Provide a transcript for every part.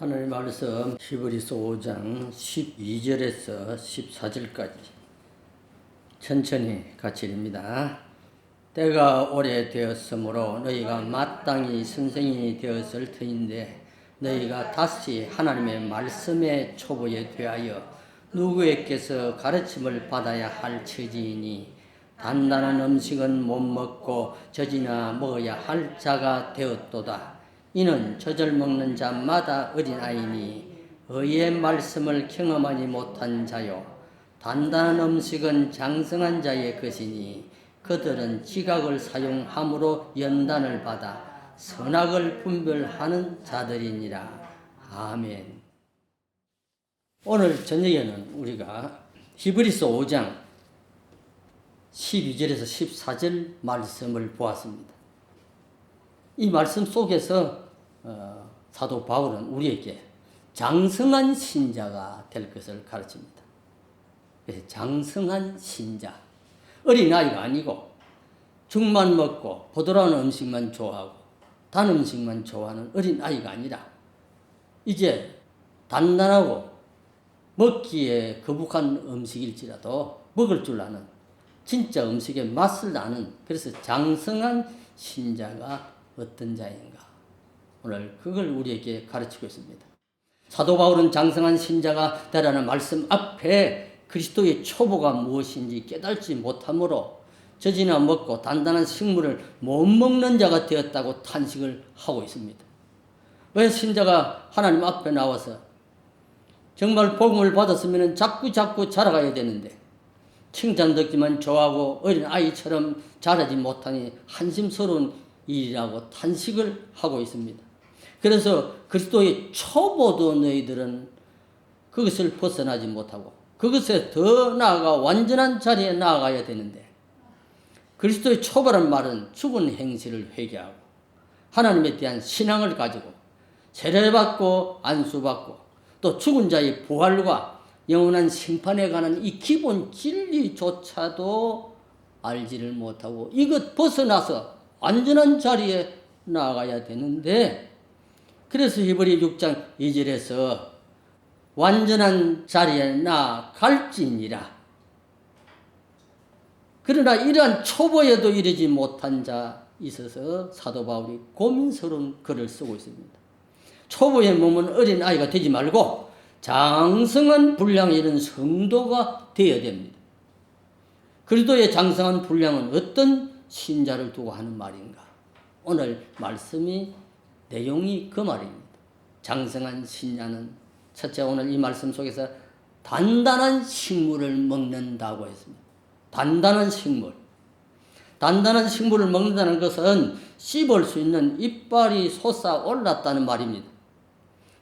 하나님 말씀 히브리서 5장 12절에서 14절까지 천천히 같이 읽습니다. 때가 오래되었으므로 너희가 마땅히 선생이 되었을 터인데 너희가 다시 하나님의 말씀의 초보에 대하여 누구에게서 가르침을 받아야 할 처지이니 단단한 음식은 못 먹고 젖이나 먹어야 할 자가 되었도다. 이는 젖을 먹는 자마다 어린아이니 의의 말씀을 경험하지 못한 자요. 단단한 음식은 장성한 자의 것이니 그들은 지각을 사용함으로 연단을 받아 선악을 분별하는 자들이니라. 아멘. 오늘 저녁에는 우리가 히브리서 5장 12절에서 14절 말씀을 보았습니다. 이 말씀 속에서 어, 사도 바울은 우리에게 장성한 신자가 될 것을 가르칩니다. 그래서 장성한 신자, 어린아이가 아니고 죽만 먹고 보드라운 음식만 좋아하고 단 음식만 좋아하는 어린아이가 아니라 이제 단단하고 먹기에 거북한 음식일지라도 먹을 줄 아는 진짜 음식의 맛을 아는 그래서 장성한 신자가 어떤 자인가 오늘 그걸 우리에게 가르치고 있습니다. 사도 바울은 장성한 신자가 되라는 말씀 앞에 그리스도의 초보가 무엇인지 깨달지 못하므로 젖이나 먹고 단단한 식물을 못 먹는 자가 되었다고 탄식을 하고 있습니다. 왜 신자가 하나님 앞에 나와서 정말 복음을 받았으면 자꾸 자꾸 자라가야 되는데 칭찬 듣기만 좋아하고 어린 아이처럼 자라지 못하니 한심스러운 일이라고 탄식을 하고 있습니다. 그래서 그리스도의 초보도 너희들은 그것을 벗어나지 못하고 그것에 더 나아가 완전한 자리에 나아가야 되는데 그리스도의 초보란 말은 죽은 행실을 회개하고 하나님에 대한 신앙을 가지고 세례받고 안수받고 또 죽은 자의 부활과 영원한 심판에 관한 이 기본 진리조차도 알지를 못하고 이것 벗어나서 완전한 자리에 나아가야 되는데 그래서 히브리 6장 2절에서 완전한 자리에 나아갈지니라 그러나 이러한 초보에도 이르지 못한 자 있어서 사도 바울이 고민스러운 글을 쓰고 있습니다. 초보의 몸은 어린 아이가 되지 말고 장성한 분량에 이른 성도가 되어야 됩니다. 그리스도의 장성한 분량은 어떤 신자를 두고 하는 말인가? 오늘 말씀이 내용이 그 말입니다. 장성한 신자는 첫째 오늘 이 말씀 속에서 단단한 식물을 먹는다고 했습니다. 단단한 식물. 단단한 식물을 먹는다는 것은 씹을 수 있는 이빨이 솟아 올랐다는 말입니다.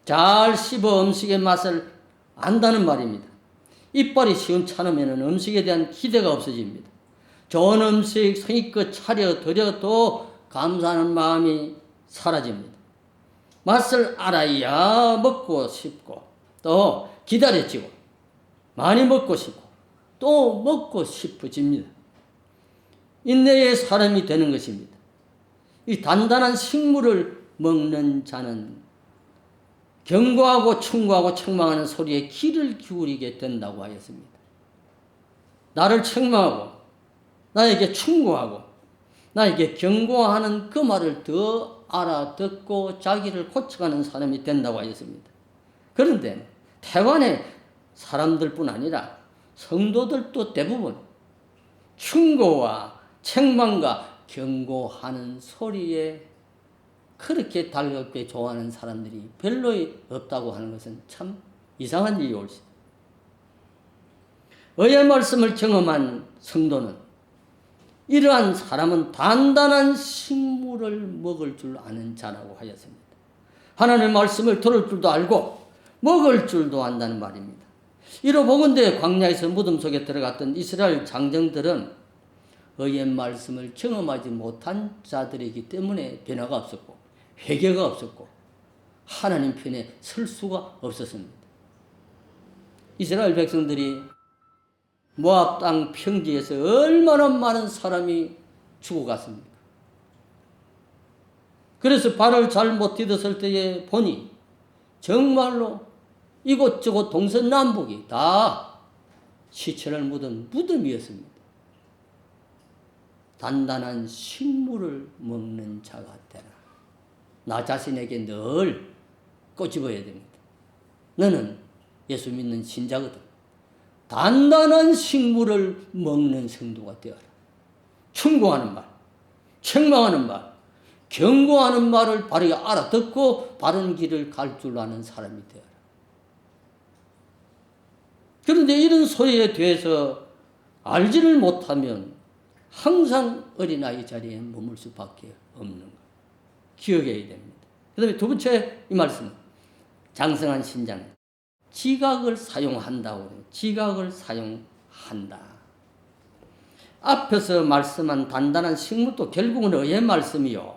잘 씹어 음식의 맛을 안다는 말입니다. 이빨이 시원찮으면 음식에 대한 기대가 없어집니다. 좋은 음식 성의껏 차려 드려도 감사하는 마음이 사라집니다. 맛을 알아야 먹고 싶고 또 기다려지고 많이 먹고 싶고 또 먹고 싶어집니다. 인내의 사람이 되는 것입니다. 이 단단한 식물을 먹는 자는 경고하고 충고하고 책망하는 소리에 귀를 기울이게 된다고 하였습니다. 나를 책망하고 나에게 충고하고 나에게 경고하는 그 말을 더 알아듣고 자기를 고쳐가는 사람이 된다고 하였습니다. 그런데 태반의 사람들뿐 아니라 성도들도 대부분 충고와 책망과 경고하는 소리에 그렇게 달갑게 좋아하는 사람들이 별로 없다고 하는 것은 참 이상한 일이 옳습니다. 의의 말씀을 경험한 성도는 이러한 사람은 단단한 식물을 먹을 줄 아는 자라고 하였습니다. 하나님의 말씀을 들을 줄도 알고 먹을 줄도 안다는 말입니다. 이로 보건대 광야에서 무덤 속에 들어갔던 이스라엘 장정들은 의의 말씀을 경험하지 못한 자들이기 때문에 변화가 없었고 회개가 없었고 하나님 편에 설 수가 없었습니다. 이스라엘 백성들이 모압 땅 평지에서 얼마나 많은 사람이 죽어갔습니까? 그래서 발을 잘 못 디뎠을 때에 보니 정말로 이곳저곳 동서남북이 다 시체를 묻은 무덤이었습니다. 단단한 식물을 먹는 자가 되라. 나 자신에게 늘 꼬집어야 됩니다. 너는 예수 믿는 신자거든. 단단한 식물을 먹는 성도가 되어라. 충고하는 말, 책망하는 말, 경고하는 말을 바르게 알아듣고 바른 길을 갈 줄 아는 사람이 되어라. 그런데 이런 소리에 대해서 알지를 못하면 항상 어린아이 자리에 머물 수밖에 없는 것. 기억해야 됩니다. 그 다음에 두 번째 이 말씀. 장성한 신장. 지각을 사용한다고. 지각을 사용한다. 앞에서 말씀한 단단한 식물도 결국은 의의 말씀이요.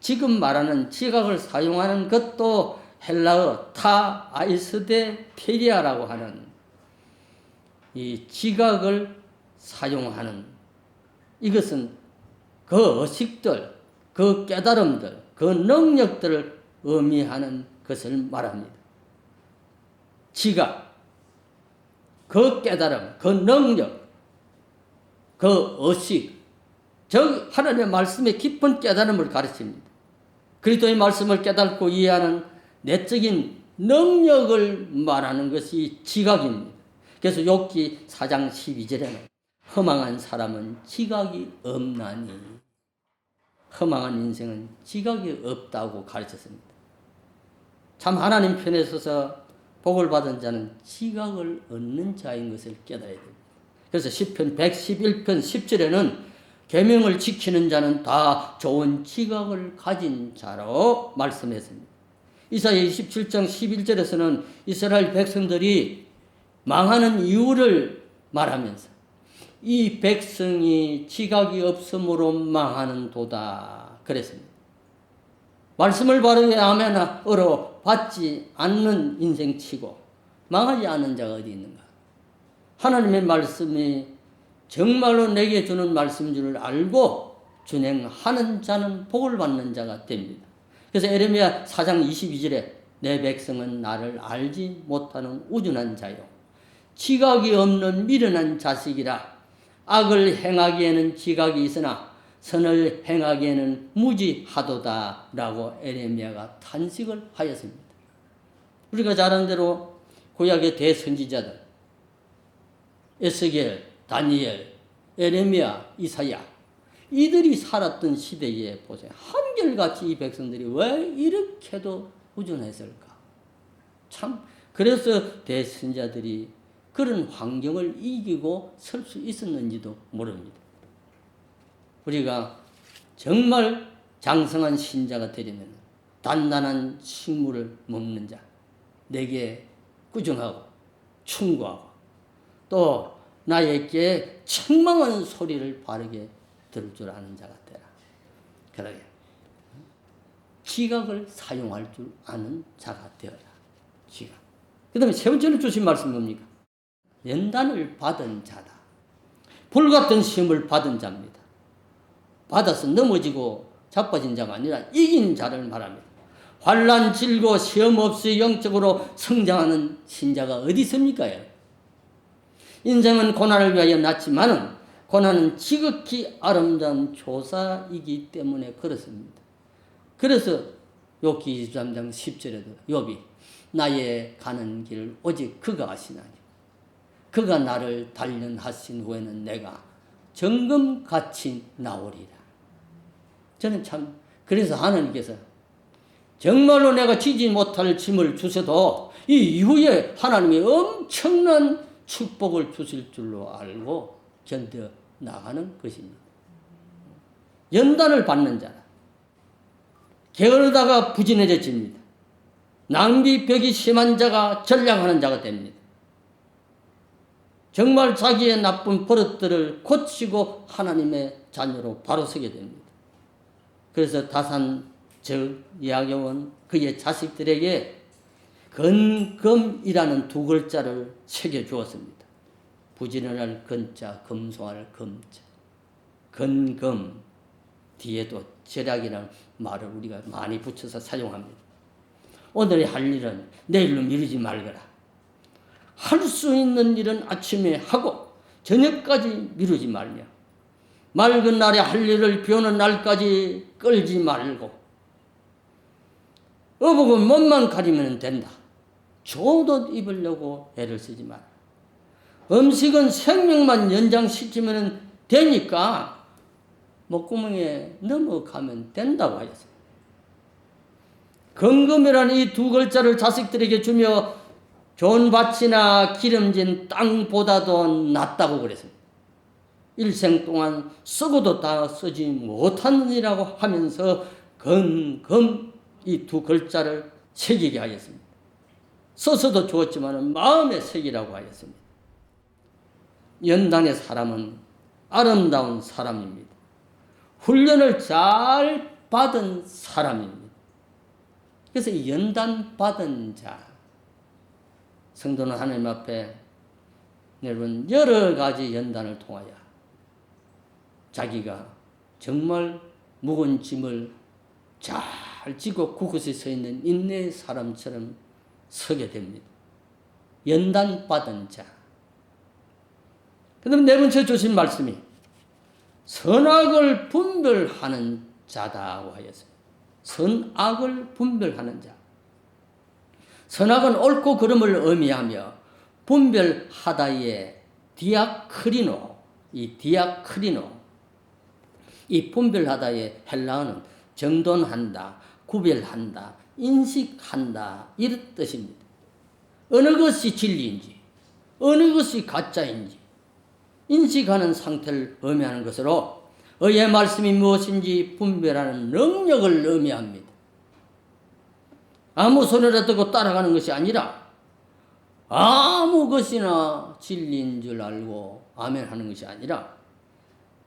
지금 말하는 지각을 사용하는 것도 헬라어 타 아이스데 페리아라고 하는 이 지각을 사용하는 이것은 그 의식들, 그 깨달음들, 그 능력들을 의미하는 것을 말합니다. 지각, 그 깨달음, 그 능력, 그 의식, 즉 하나님의 말씀의 깊은 깨달음을 가르칩니다. 그리스도의 말씀을 깨닫고 이해하는 내적인 능력을 말하는 것이 지각입니다. 그래서 욥기 4장 12절에는 허망한 사람은 지각이 없나니 허망한 인생은 지각이 없다고 가르쳤습니다. 참 하나님 편에 서서 복을 받은 자는 지각을 얻는 자인 것을 깨달아야 됩니다. 그래서 10편 111편 10절에는 계명을 지키는 자는 다 좋은 지각을 가진 자로 말씀했습니다. 이사야 27장 11절에서는 이스라엘 백성들이 망하는 이유를 말하면서 이 백성이 지각이 없으므로 망하는 도다 그랬습니다. 말씀을 바르게 하면 으로 받지 않는 인생치고 망하지 않는 자가 어디 있는가? 하나님의 말씀이 정말로 내게 주는 말씀인 줄 알고 준행하는 자는 복을 받는 자가 됩니다. 그래서 에레미야 4장 22절에 내 백성은 나를 알지 못하는 우준한 자요. 지각이 없는 미련한 자식이라 악을 행하기에는 지각이 있으나 선을 행하기에는 무지하도다라고 에레미야가 탄식을 하였습니다. 우리가 잘 아는 대로 구약의 대선지자들 에스겔, 다니엘, 에레미야, 이사야 이들이 살았던 시대에 보세요. 한결같이 이 백성들이 왜 이렇게도 우준했을까? 참 그래서 대선자들이 그런 환경을 이기고 설 수 있었는지도 모릅니다. 우리가 정말 장성한 신자가 되려면 단단한 식물을 먹는 자, 내게 꾸준하고 충고하고 또 나에게 책망하는 소리를 바르게 들을 줄 아는 자가 되라. 그러게 지각을 사용할 줄 아는 자가 되어라. 지각. 그 다음에 세 번째로 주신 말씀 뭡니까? 연단을 받은 자다. 불같은 시험을 받은 자입니다. 받아서 넘어지고 자빠진 자가 아니라 이긴 자를 말합니다. 환란 질고 시험 없이 영적으로 성장하는 신자가 어디 있습니까? 인생은 고난을 위하여 났지만은 고난은 지극히 아름다운 조사이기 때문에 그렇습니다. 그래서 욥기 23장 10절에도 욥이 나의 가는 길 오직 그가 아시나니 그가 나를 단련하신 후에는 내가 정금같이 나오리라. 저는 참 그래서 하나님께서 정말로 내가 지지 못할 짐을 주셔도 이 이후에 하나님이 엄청난 축복을 주실 줄로 알고 견뎌 나가는 것입니다. 연단을 받는 자라. 게으르다가 부진해집니다. 낭비벽이 심한 자가 전략하는 자가 됩니다. 정말 자기의 나쁜 버릇들을 고치고 하나님의 자녀로 바로 서게 됩니다. 그래서 다산 즉 야경은 그의 자식들에게 건금이라는 두 글자를 새겨 주었습니다. 부지런할 건자, 검소할 검자. 건금 뒤에도 절약이라는 말을 우리가 많이 붙여서 사용합니다. 오늘의 할 일은 내일로 미루지 말거라. 할 수 있는 일은 아침에 하고 저녁까지 미루지 말며 맑은 날에 할 일을 비 오는 날까지 끌지 말고 어보고 몸만 가리면 된다. 옷 입으려고 애를 쓰지 마라. 음식은 생명만 연장시키면 되니까 목구멍에 넘어가면 된다고 하였습니다. 건금이라는 이 두 글자를 자식들에게 주며 좋은 밭이나 기름진 땅보다도 낫다고 그랬습니다. 일생 동안 쓰고도 다 쓰지 못하느니라고 하면서 건금 이두 글자를 새기게 하였습니다. 써서도 좋았지만 마음의 색이라고 하였습니다. 연단의 사람은 아름다운 사람입니다. 훈련을 잘 받은 사람입니다. 그래서 연단 받은 자, 성도는 하나님 앞에 여러분 여러 가지 연단을 통하여 자기가 정말 무거운 짐을 잘 지고 그곳에 서 있는 인내의 사람처럼 서게 됩니다. 연단 받은 자. 그 다음 네 번째 주신 말씀이 선악을 분별하는 자다고 하였어요. 선악을 분별하는 자. 선악은 옳고 그름을 의미하며 분별하다의 디아크리노, 이 디아크리노, 이 분별하다의 헬라어는 정돈한다, 구별한다, 인식한다 이런 뜻입니다. 어느 것이 진리인지, 어느 것이 가짜인지 인식하는 상태를 의미하는 것으로 의의 말씀이 무엇인지 분별하는 능력을 의미합니다. 아무 소리를 듣고 따라가는 것이 아니라 아무 것이나 진리인 줄 알고 아멘 하는 것이 아니라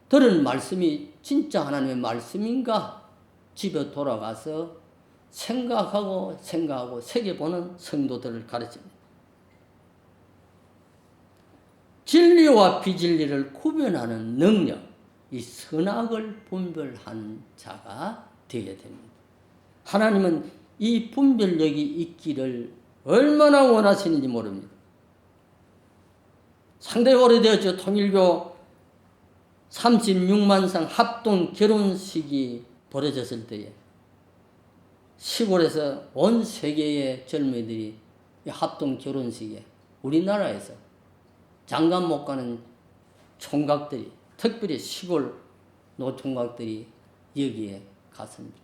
들은 말씀이 진짜 하나님의 말씀인가 집에 돌아가서 생각하고 생각하고 새겨보는 성도들을 가르칩니다. 진리와 비진리를 구별하는 능력, 이 선악을 분별하는 자가 되어야 됩니다. 하나님은 이 분별력이 있기를 얼마나 원하시는지 모릅니다. 상당히 오래되었죠. 통일교 36만 상 합동 결혼식이 벌어졌을 때에 시골에서 온 세계의 젊은이들이 합동 결혼식에 우리나라에서 장관 못 가는 총각들이 특별히 시골 노총각들이 여기에 갔습니다.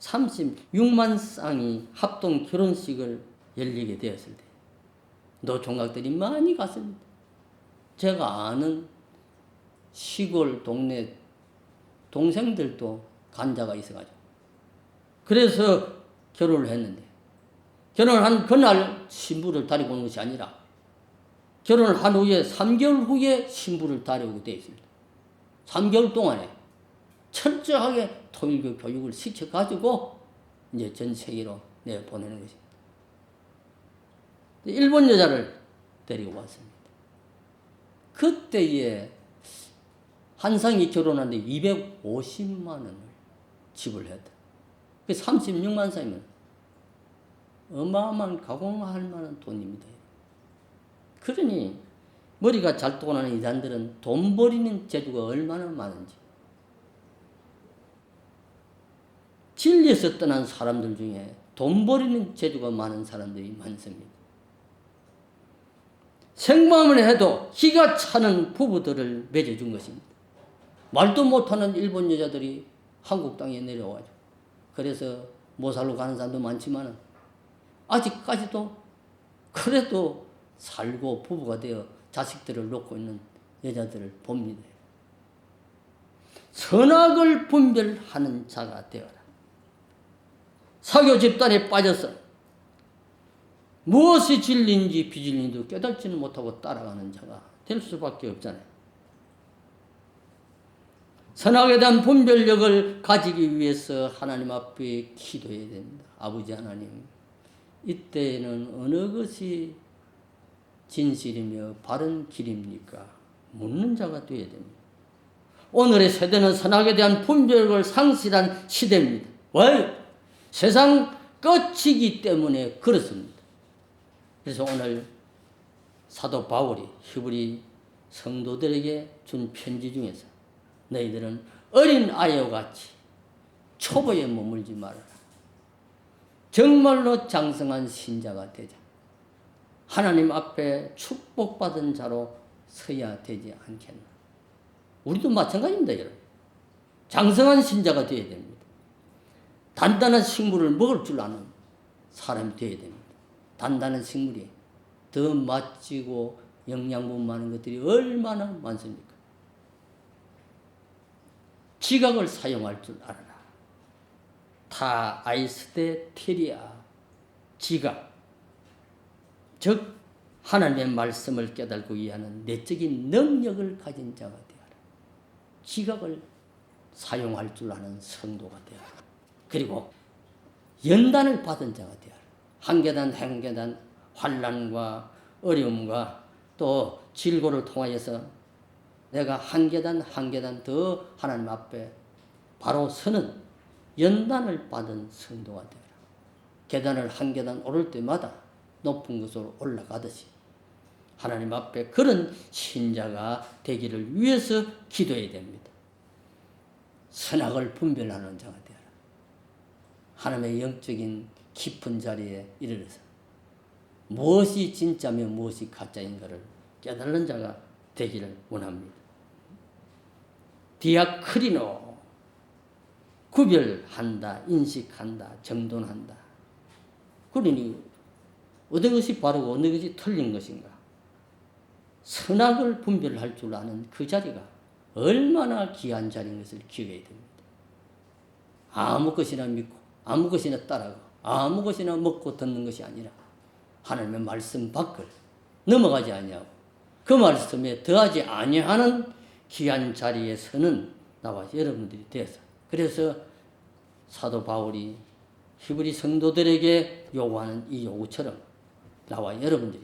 36만 쌍이 합동 결혼식을 열리게 되었을 때 노총각들이 많이 갔습니다. 제가 아는 시골 동네 동생들도 간자가 있어가지고 그래서 결혼을 했는데 결혼한 그날 신부를 다리고 오는 것이 아니라 결혼을 한 후에 3개월 후에 신부를 다려오게 되어 있습니다. 3개월 동안에 철저하게 통일교 교육을 시켜가지고 이제 전 세계로 내보내는 것입니다. 일본 여자를 데리고 왔습니다. 그때에 한 상이 결혼하는데 250만 원을 지불했다. 그 36만 상이면 어마어마한 가공할 만한 돈입니다. 그러니 머리가 잘 통하는 이단들은 돈 버리는 재주가 얼마나 많은지. 진리에서 떠난 사람들 중에 돈 버리는 재주가 많은 사람들이 많습니다. 생마음을 해도 기가 차는 부부들을 맺어준 것입니다. 말도 못하는 일본 여자들이 한국 땅에 내려와죠. 그래서 모살로 가는 사람도 많지만 아직까지도 그래도 살고 부부가 되어 자식들을 놓고 있는 여자들을 봅니다. 선악을 분별하는 자가 되어라. 사교 집단에 빠져서 무엇이 진리인지 비진리인지 깨닫지는 못하고 따라가는 자가 될 수밖에 없잖아요. 선악에 대한 분별력을 가지기 위해서 하나님 앞에 기도해야 됩니다. 아버지 하나님, 이때는 어느 것이 진실이며 바른 길입니까? 묻는 자가 되어야 됩니다. 오늘의 세대는 선악에 대한 분별을 상실한 시대입니다. 왜? 세상 끝이기 때문에 그렇습니다. 그래서 오늘 사도 바울이 히브리 성도들에게 준 편지 중에서 너희들은 어린 아이와 같이 초보에 머물지 말아라. 정말로 장성한 신자가 되자. 하나님 앞에 축복받은 자로 서야 되지 않겠나. 우리도 마찬가지입니다, 여러분. 장성한 신자가 되어야 됩니다. 단단한 식물을 먹을 줄 아는 사람이 되어야 됩니다. 단단한 식물이 더 맛지고 영양분 많은 것들이 얼마나 많습니까? 지각을 사용할 줄 알아라. 타 아이스테 테리아 지각 즉 하나님의 말씀을 깨달고 이해하는 내적인 능력을 가진 자가 되어라. 지각을 사용할 줄 아는 성도가 되어라. 그리고 연단을 받은 자가 되어라. 한 계단 한 계단 환란과 어려움과 또 질고를 통하여서 내가 한 계단 한 계단 더 하나님 앞에 바로 서는 연단을 받은 성도가 되어라. 계단을 한 계단 오를 때마다 높은 곳으로 올라가듯이 하나님 앞에 그런 신자가 되기를 위해서 기도해야 됩니다. 선악을 분별하는 자가 되어라. 하나님의 영적인 깊은 자리에 이르러서 무엇이 진짜며 무엇이 가짜인가를 깨달는 자가 되기를 원합니다. 디아크리노 구별한다, 인식한다, 정돈한다. 그러니 어느 것이 바르고 어느 것이 틀린 것인가? 선악을 분별할 줄 아는 그 자리가 얼마나 귀한 자리인 것을 기억해야 됩니다. 아무 것이나 믿고 아무 것이나 따라가고 아무 것이나 먹고 듣는 것이 아니라 하나님의 말씀 밖을 넘어가지 아니하고 그 말씀에 더하지 아니하는 귀한 자리에 서는 나와 여러분들이 되어서 그래서 사도 바울이 히브리 성도들에게 요구하는 이 요구처럼 나와 여러분들이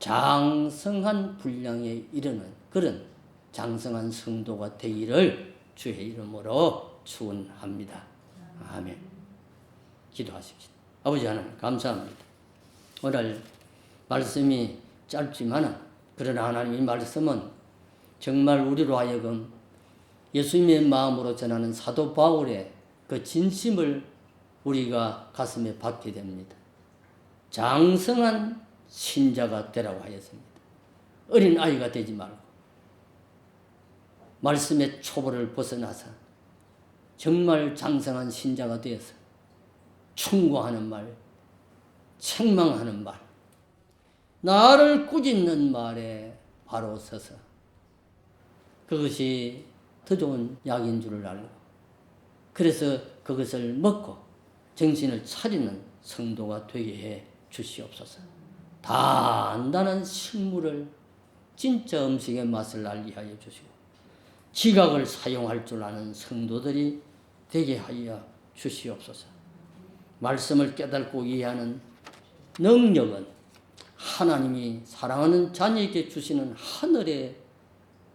장성한 분량에 이르는 그런 장성한 성도가 되기를 주의 이름으로 축원합니다. 아멘. 기도하십시오. 아버지 하나님 감사합니다. 오늘 말씀이 짧지만은 그러나 하나님의 말씀은 정말 우리로 하여금 예수님의 마음으로 전하는 사도 바울의 그 진심을 우리가 가슴에 받게 됩니다. 장성한 신자가 되라고 하였습니다. 어린 아이가 되지 말고 말씀의 초보를 벗어나서 정말 장성한 신자가 되어서 충고하는 말, 책망하는 말, 나를 꾸짖는 말에 바로 서서 그것이 더 좋은 약인 줄을 알고 그래서 그것을 먹고 정신을 차리는 성도가 되게 해 주시옵소서. 단단한 식물을 진짜 음식의 맛을 알게 하여 주시고 지각을 사용할 줄 아는 성도들이 되게 하여 주시옵소서. 말씀을 깨닫고 이해하는 능력은 하나님이 사랑하는 자녀에게 주시는 하늘의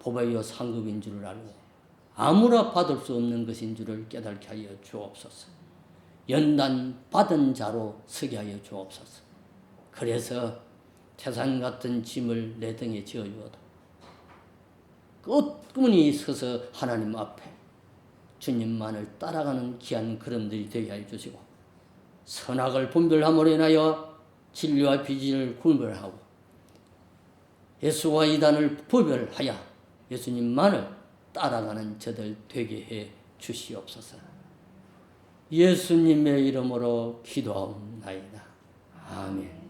보배요 상급인 줄을 알고 아무나 받을 수 없는 것인 줄을 깨닫게 하여 주옵소서. 연단 받은 자로 서게 하여 주옵소서. 그래서 태산 같은 짐을 내 등에 지어 주어도 끝끈이 서서 하나님 앞에 주님만을 따라가는 귀한 걸음들이 되게 하여 주시고 선악을 분별함으로 인하여 진리와 비진을 구별하고 예수와 이단을 구별하여 예수님만을 따라가는 저들 되게 해 주시옵소서. 예수님의 이름으로 기도하옵나이다. 아멘.